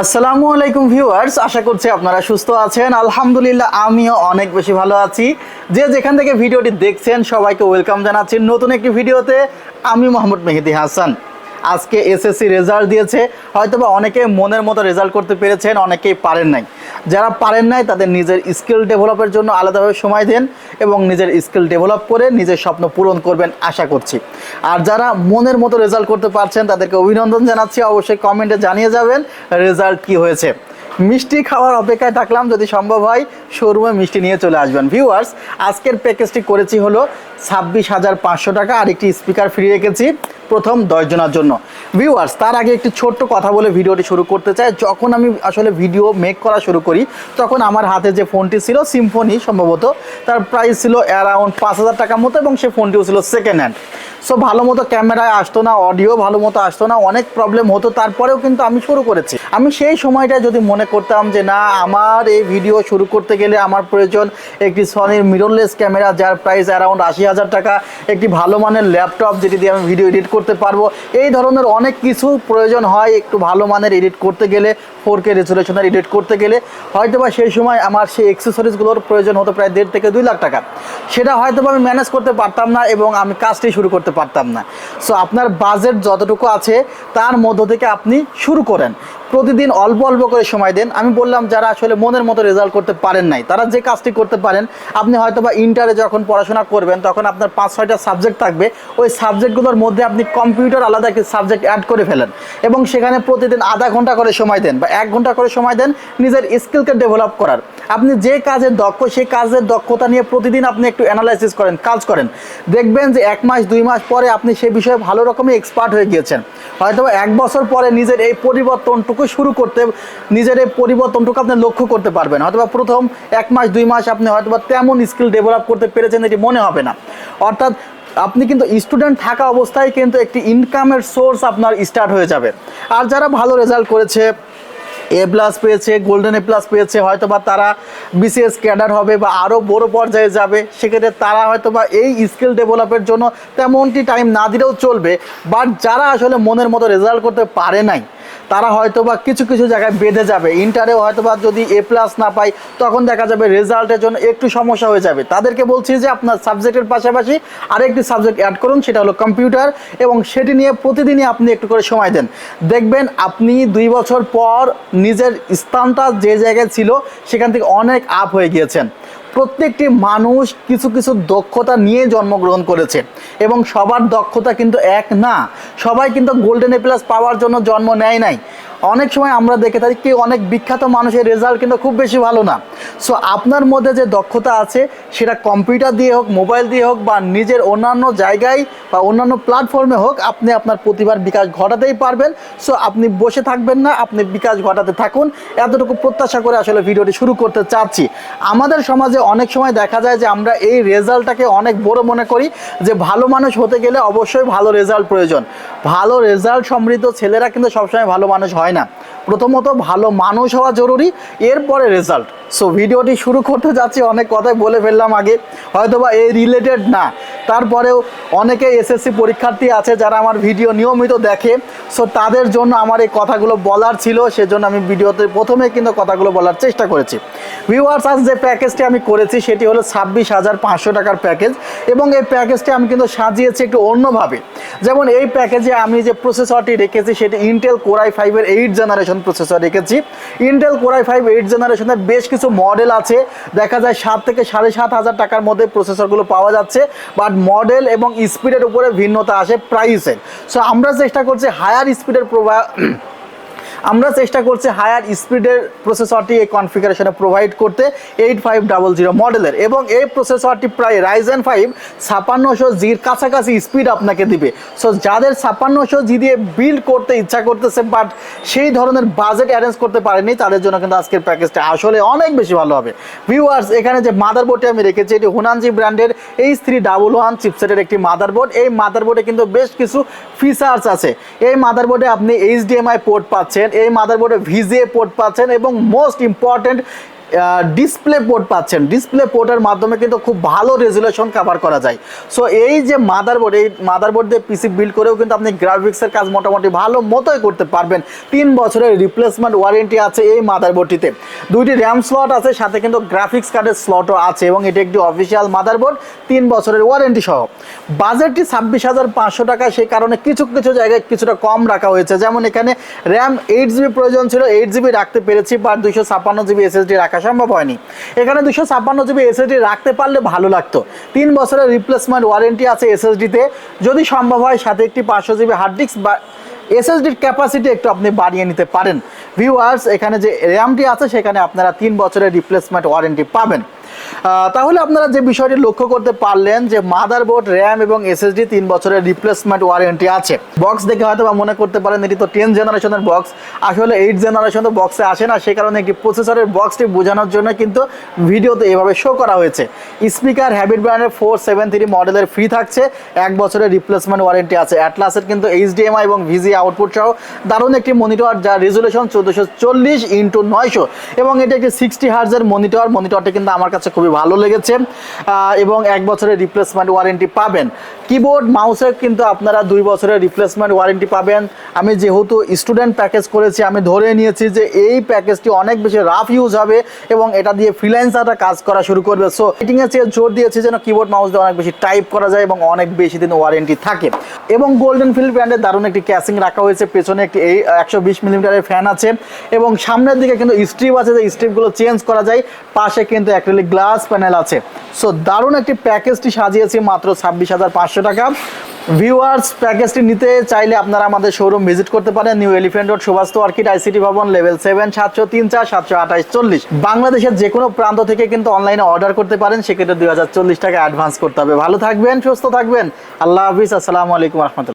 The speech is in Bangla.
আসসালামু আলাইকুম ভিউয়ার্স, আশা করছি আপনারা সুস্থ আছেন। আলহামদুলিল্লাহ, আমিও অনেক বেশি ভালো আছি। যে যেখান থেকে ভিডিওটি দেখছেন, সবাইকে ওয়েলকাম জানাচ্ছি নতুন একটি ভিডিওতে। আমি মোহাম্মদ মেহেদি হাসান। আজকে এসএসসি রেজাল্ট দিয়েছে। হয়তোবা অনেকে মনের মতো রেজাল্ট করতে পেরেছেন, অনেকেই পারেন নাই। যারা পারেন নাই, তাদের নিজের স্কিল ডেভেলপের জন্য আলাদাভাবে সময় দেন এবং নিজের স্কিল ডেভেলপ করে নিজের স্বপ্ন পূরণ করবেন আশা করছি। আর যারা মনের মতো রেজাল্ট করতে পারছেন, তাদেরকে অভিনন্দন জানাচ্ছি। অবশ্যই কমেন্টে জানিয়ে যাবেন রেজাল্ট কি হয়েছে। মিষ্টি খাওয়ার অপেক্ষায় থাকলাম। যদি সম্ভব হয় শোরুমে মিষ্টি নিয়ে চলে আসবেন। ভিউয়ার্স আজকের প্যাকেজটি করেছি হলো ছাব্বিশ হাজার পাঁচশো টাকা আর একটি স্পিকার ফ্রি রেখেছি প্রথম দশজনের জন্য। ভিউয়ার্স তার আগে একটি ছোট্ট কথা বলে ভিডিওটি শুরু করতে চাই। যখন আমি আসলে ভিডিও মেক করা শুরু করি, তখন আমার হাতে যে ফোনটি ছিল সিম্ফনি সম্ভবত, তার প্রাইস ছিল অ্যারাউন্ড পাঁচ হাজার টাকার মতো এবং সেই ফোনটিও ছিল সেকেন্ড হ্যান্ড সো ভালো মতো ক্যামেরায় আসতো না অডিও ভালো মতো আসতো না, অনেক প্রবলেম হতো, তারপরেও কিন্তু আমি শুরু করেছি। আমি সেই সময়টা যদি মনে করতাম যে না, আমার এই ভিডিও শুরু করতে গেলে আমার প্রয়োজন একটি সনির মিররলেস ক্যামেরা যার প্রাইস অ্যারাউন্ড আশি হাজার টাকা। একটি ভালো মানের ল্যাপটপ যেটি দিয়ে আমি ভিডিও এডিট করতে পারব। এই ধরনের অনেক কিছু প্রয়োজন হয় একটু ভালো মানের এডিট করতে গেলে ফোর কে রেজুলেশনের এডিট করতে গেলে। হয়তো বা সেই সময় আমার সেই এক্সেসরিজগুলোর প্রয়োজন হতো প্রায় দেড় থেকে দুই লাখ টাকা। সেটা হয়তো আমি ম্যানেজ করতে পারতাম না এবং আমি কাজটি শুরু করতে পারতাম না। সো আপনার বাজেট যতটুকু আছে, তার মধ্য থেকে আপনি শুরু করেন। প্রতিদিন অল্প অল্প করে সময় দেন। আমি বললাম, যারা আসলে মনের মতো রেজাল্ট করতে পারেন নাই, তারা যে কাজটি করতে পারেন, আপনি হয়তো বা ইন্টারে যখন পড়াশোনা করবেন, তখন আপনার পাঁচ, ছয়টা সাবজেক্ট থাকবে। ওই সাবজেক্টগুলোর মধ্যে আপনি কম্পিউটার আলাদা একটি সাবজেক্ট অ্যাড করে ফেলেন এবং সেখানে প্রতিদিন আধা ঘণ্টা করে সময় দেন বা এক ঘণ্টা করে সময় দেন নিজের স্কিলকে ডেভেলপ করার। আপনি যে কাজে দক্ষ, সেই কাজের দক্ষতা নিয়ে প্রতিদিন আপনি একটু অ্যানালাইসিস করেন, কাজ করেন। দেখবেন যে এক মাস, দুই মাস পরে আপনি সেই বিষয়ে ভালো রকমই এক্সপার্ট হয়ে গিয়েছেন। হয়তো এক বছর পরে নিজের এই পরিবর্তনটুকু শুরু করতে, নিজের এই পরিবর্তনটুকু আপনি লক্ষ্য করতে পারবেন। হয়তো প্রথম এক মাস, দুই মাস আপনি হয়তো বা তেমন স্কিল ডেভেলপ করতে পেরেছেন এটি মনে হবে না। অর্থাৎ আপনি কিন্তু স্টুডেন্ট থাকা অবস্থায় কিন্তু একটি ইনকামের সোর্স আপনার স্টার্ট হয়ে যাবে। আর যারা ভালো রেজাল্ট করেছে এ প্লাস পেয়েছে গোল্ডেন এ প্লাস পেয়েছে হয়তো বা তারা বিসিএস ক্যাডার হবে বা আরও বড় পর্যায়ে যাবে, সেক্ষেত্রে তারা হয়তো বা এই স্কিল ডেভেলপের জন্য তেমনটি টাইম না দিলেও চলবে বাট যারা আসলে মনের মতো রেজাল্ট করতে পারে নাই তারা হয়তো বা কিছু কিছু জায়গায় বেঁধে যাবে। ইন্টারেও হয়তো বা যদি এ প্লাস না পাই তখন দেখা যাবে রেজাল্টের জন্য একটু সমস্যা হয়ে যাবে। তাদেরকে বলছি যে আপনার সাবজেক্টের পাশাপাশি আরেকটি সাবজেক্ট অ্যাড করুন, সেটা হলো কম্পিউটার এবং সেটি নিয়ে প্রতিদিনই আপনি একটু করে সময় দেন। দেখবেন আপনি দুই বছর পর নিজের স্থানটা যে জায়গায় ছিল, সেখান থেকে অনেক আপ হয়ে গিয়েছেন। প্রত্যেকটি মানুষ কিছু কিছু দক্ষতা নিয়ে জন্মগ্রহণ করেছে। এবং সবার দক্ষতা কিন্তু এক না। সবাই কিন্তু গোল্ডেন এ প্লাস পাওয়ার জন্য জন্ম নেয় নাই। অনেক সময় আমরা দেখে থাকি কি অনেক বিখ্যাত মানুষের রেজাল্ট কিন্তু খুব বেশি ভালো না। সো আপনার মধ্যে যে দক্ষতা আছে, সেটা কম্পিউটার দিয়ে হোক মোবাইল দিয়ে হোক, বা নিজের অন্যান্য জায়গায় বা অন্যান্য প্ল্যাটফর্মে হোক, আপনি আপনার প্রতিভার বিকাশ ঘটাতেই পারবেন। সো আপনি বসে থাকবেন না, আপনি বিকাশ ঘটাতে থাকুন। এতটুকু প্রত্যাশা করে আসলে ভিডিওটি শুরু করতে চাচ্ছি। আমাদের সমাজে অনেক সময় দেখা যায় যে আমরা এই রেজাল্টটাকে অনেক বড় মনে করি, যে ভালো মানুষ হতে গেলে অবশ্যই ভালো রেজাল্ট প্রয়োজন। ভালো রেজাল্ট সমৃদ্ধ ছেলেরা কিন্তু সবসময় ভালো মানুষ হয় না? প্রথমত ভালো মানুষ হওয়া জরুরি এরপরে রেজাল্ট সো ভিডিওটি শুরু করতে যাচ্ছি, অনেক কথাই বলে ফেললাম আগে। হয়তোবা এই রিলেটেড না। তারপরেও অনেকে এসএসসি পরীক্ষার্থী আছে যারা আমার ভিডিও নিয়মিত দেখে। সো তাদের জন্য আমার এই কথাগুলো বলার ছিল, সেজন্য আমি ভিডিওতে প্রথমে কিন্তু কথাগুলো বলার চেষ্টা করেছি। ভিউয়ার্স আজ যে প্যাকেজটি আমি করেছি, সেটি হলো ছাব্বিশ হাজার পাঁচশো টাকার প্যাকেজ এবং এই প্যাকেজটি আমি কিন্তু সাজিয়েছি একটু অন্যভাবে। যেমন এই প্যাকেজে আমি যে প্রসেসরটি রেখেছি, সেটি ইন্টেল কোরাই ফাইভের এইট জেনারেশন প্রসেসর রেখেছি। Intel core i five eight জেনারেশনের বেশ কিছু মডেল আছে। দেখা যায় সাত থেকে সাড়ে সাত হাজার টাকার মধ্যে প্রসেসরগুলো পাওয়া যাচ্ছে। বাট মডেল এবং স্পিডের উপরে ভিন্নতা আসে প্রাইসের সো আমরা চেষ্টা করছি হায়ার স্পিডের প্রোভা আমরা চেষ্টা করছি হায়ার স্পিডের প্রসেসরটি এই কনফিগারেশনে প্রোভাইড করতে এইট ফাইভ ডাবল জিরো মডেলের এবং এই প্রসেসরটি প্রায় রাইজেন ফাইভ ছাপান্নশো জির কাছাকাছি স্পিড আপনাকে দিবে। সো যাদের ছাপান্নশো জি দিয়ে বিল্ড করতে ইচ্ছা করতেছে বাট সেই ধরনের বাজেট অ্যারেঞ্জ করতে পারেনি, তাদের জন্য কিন্তু আজকের প্যাকেজটা আসলে অনেক বেশি ভালো হবে। ভিউয়ার্স এখানে যে মাদারবোর্ডটি আমি রেখেছি, এটি হুনানজি ব্র্যান্ডের এইচ থ্রি ডাবল ওয়ান চিপসেটের একটি মাদারবোর্ড এই মাদারবোর্ডে কিন্তু বেশ কিছু ফিচার্স আছে। এই মাদারবোর্ডে আপনি এইচডিএমআই পোর্ট পাচ্ছেন এই মাদারবোর্ডে ভিজিএ পোর্ট পাচ্ছেন এবং মোস্ট ইম্পর্টেন্ট ডিসপ্লে পোর্ট পাচ্ছেন। ডিসপ্লে পোর্টের মাধ্যমে কিন্তু খুব ভালো রেজুলেশন কভার করা যায়। সো এই যে মাদারবোর্ড এই মাদারবোর্ড দিয়ে পিসি বিল্ড করেও কিন্তু আপনি গ্রাফিক্সের কাজ মোটামুটি ভালো মতোই করতে পারবেন। তিন বছরের রিপ্লেসমেন্ট ওয়ারেন্টি আছে এই মাদারবোর্ডটিতে দুইটি র্যাম স্লট আছে, সাথে কিন্তু গ্রাফিক্স কার্ডের স্লটও আছে এবং এটি একটি অফিসিয়াল মাদারবোর্ড তিন বছরের ওয়ারেন্টি সহ। বাজেটটি ছাব্বিশ হাজার পাঁচশো টাকা, সেই কারণে কিছু কিছু জায়গায় কিছুটা কম রাখা হয়েছে। যেমন এখানে র্যাম এইট জিবি প্রয়োজন ছিল এইট জিবি রাখতে পেরেছি বাট দুইশো ছাপ্পান্ন জিবি এসএসডি রাখা সম্ভব হয়নি। এখানে দুশো ছাপ্পান্ন জিবি এসএসডি রাখতে পারলে ভালো লাগতো। তিন বছরের রিপ্লেসমেন্ট ওয়ারেন্টি আছে এসএসডিতে যদি সম্ভব হয়, সাথে একটি পাঁচশো জিবি হার্ড ডিস্ক বা এসএসডির ক্যাপাসিটি একটু আপনি বাড়িয়ে নিতে পারেন। ভিউয়ার্স এখানে যে র্যামটি আছে, সেখানে আপনারা তিন বছরের রিপ্লেসমেন্ট ওয়ারেন্টি পাবেন। তাহলে আপনারা যে বিষয়টি লক্ষ্য করতে পারলেন যে মাদারবোর্ড র্যাম এবং এসএসডি তিন বছরের রিপ্লেসমেন্ট ওয়ারেন্টি আছে। বক্স দেখে হয়তো বা মনে করতে পারেন এটি তো টেন জেনারেশনের বক্স আসলে এইট জেনারেশন তো বক্সে আসে না, সে কারণে একটি প্রসেসরের বক্সটি বোঝানোর জন্য কিন্তু ভিডিওতে এভাবে শো করা হয়েছে। স্পিকার হ্যাবিট ব্র্যান্ডের ফোর সেভেন থ্রি মডেলের ফ্রি থাকছে, এক বছরের রিপ্লেসমেন্ট ওয়ারেন্টি আছে। অ্যাটলাসের কিন্তু এইচডিএমআই এবং ভিজি আউটপুট সহ দারুণ একটি মনিটর যার রেজুলেশন চোদ্দোশো চল্লিশ ইন্টু নয়শো এবং এটি একটি সিক্সটি হার্জের মনিটর মনিটরটি কিন্তু আমার কাছে খুবই ভালো লেগেছে এবং এক বছরের রিপ্লেসমেন্ট ওয়ারেন্টি পাবেন। কিবোর্ড মাউসের কিন্তু আপনারা দুই বছরের রিপ্লেসমেন্ট ওয়ারেন্টি পাবেন। আমি যেহেতু স্টুডেন্ট প্যাকেজ করেছি, আমি ধরে নিয়েছি যে এই প্যাকেজটি অনেক বেশি রাফ ইউজ হবে এবং এটা দিয়ে ফ্রিল্যান্সাররা কাজ করা শুরু করবে। সো এটিংয়ের চেয়ে জোর দিয়েছি যেন কিবোর্ড মাউস দিয়ে অনেক বেশি টাইপ করা যায় এবং অনেক বেশি দিন ওয়ারেন্টি থাকে। এবং গোল্ডেন ফিল্ড ব্র্যান্ডের দারুণ একটি ক্যাসিং রাখা হয়েছে। পেছনে একটি এই একশো বিশ মিলিমিটারের ফ্যান আছে। এবং সামনের দিকে কিন্তু স্ট্রিপ আছে যে স্ট্রিপগুলো চেঞ্জ করা যায়, পাশে কিন্তু অ্যাক্রিলিক গ্লাস প্যানেল আছে। সো দারুণ একটি প্যাকেজটি সাজিয়েছি মাত্র ছাব্বিশ হাজার পাঁচশো টাকা। ভিউয়ার্স প্যাকেজটি নিতে চাইলে আপনারা আমাদের শোরুম ভিজিট করতে পারেন। New elephant road Subhash orchid ICT ভবন লেভেল সেভেন সাতশো তিন চার, সাতশো আঠাশ, চল্লিশ। বাংলাদেশের যে কোনো প্রান্ত থেকে কিন্তু অনলাইনে অর্ডার করতে পারেন। সেক্ষেত্রে দুই হাজার চল্লিশ টাকা অ্যাডভান্স করতে হবে। ভালো থাকবেন, সুস্থ থাকবেন। আল্লাহ হাফিজ। আসসালামু আলাইকুম রহমতুল্লাহ।